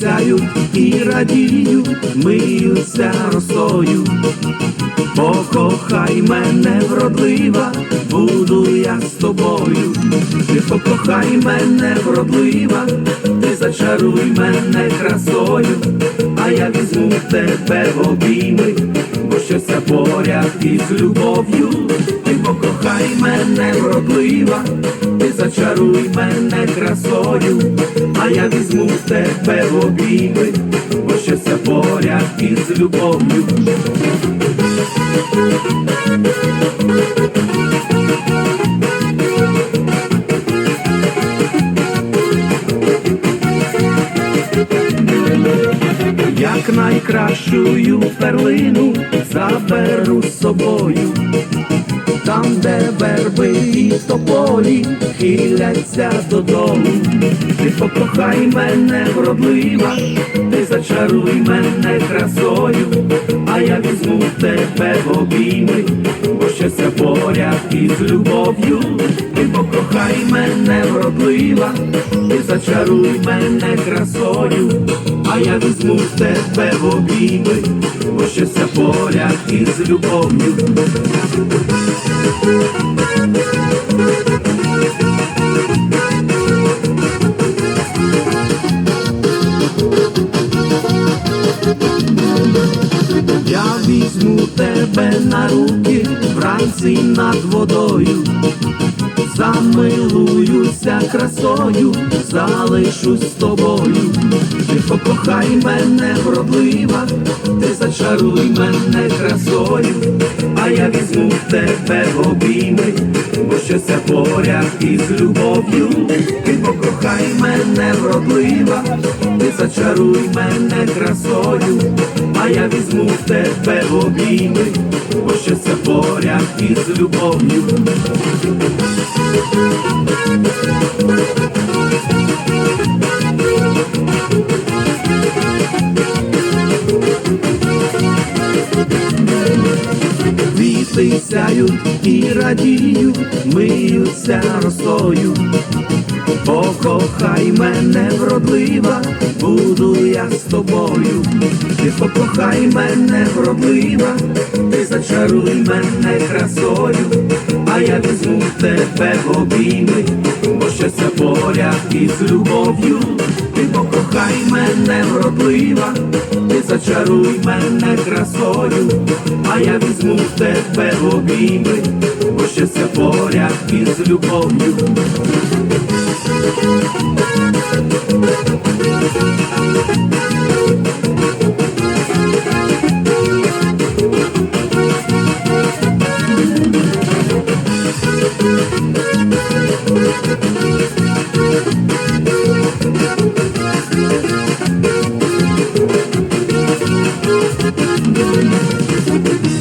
Сяють і радіють, миються росою. Покохай мене вродлива, буду я з тобою. Ти покохай мене вродлива, ти зачаруй мене красою, а я візьму тебе в обійми, бо щося поряд із любов'ю. Ти покохай мене вродлива, ти зачаруй мене красою, а я візьму тебе в обійми, бо щося поряд із любов'ю. як найкращую перлину заберу з собою, там, де верби і тополі хиляться додому. Ти покохай мене вродлива, ти зачаруй мене красою, а я візьму тебе в обійми, бо щося поряд із любов'ю. Ти мене вродлива, ти зачаруй мене красою, а я візьму тебе в обійми, бо щося поряд із любов'ю. Я візьму тебе на руки вранці над водою, замилуюся красою, залишусь з тобою. Ти покохай мене вродлива, ти зачаруй мене красою, а я візьму тебе в обійми, бо щося поряд із любов'ю. Ти покохай мене вродлива, ти зачаруй мене красою, а я візьму тебе в обійми, бо щося поряд із любов'ю. Квіти сяють і радіють, миються росою. Покохай мене вродлива, буду я з тобою. Ти покохай мене вродлива, ти зачаруй мене красою, а я візьму тебе в обійми, бо щося поряд із любов'ю. Ти покохай мене вродлива, зачаруй мене красою, а я візьму в тебе обійми, бо ще все поряд із любов'ю. Thank you. Thank you.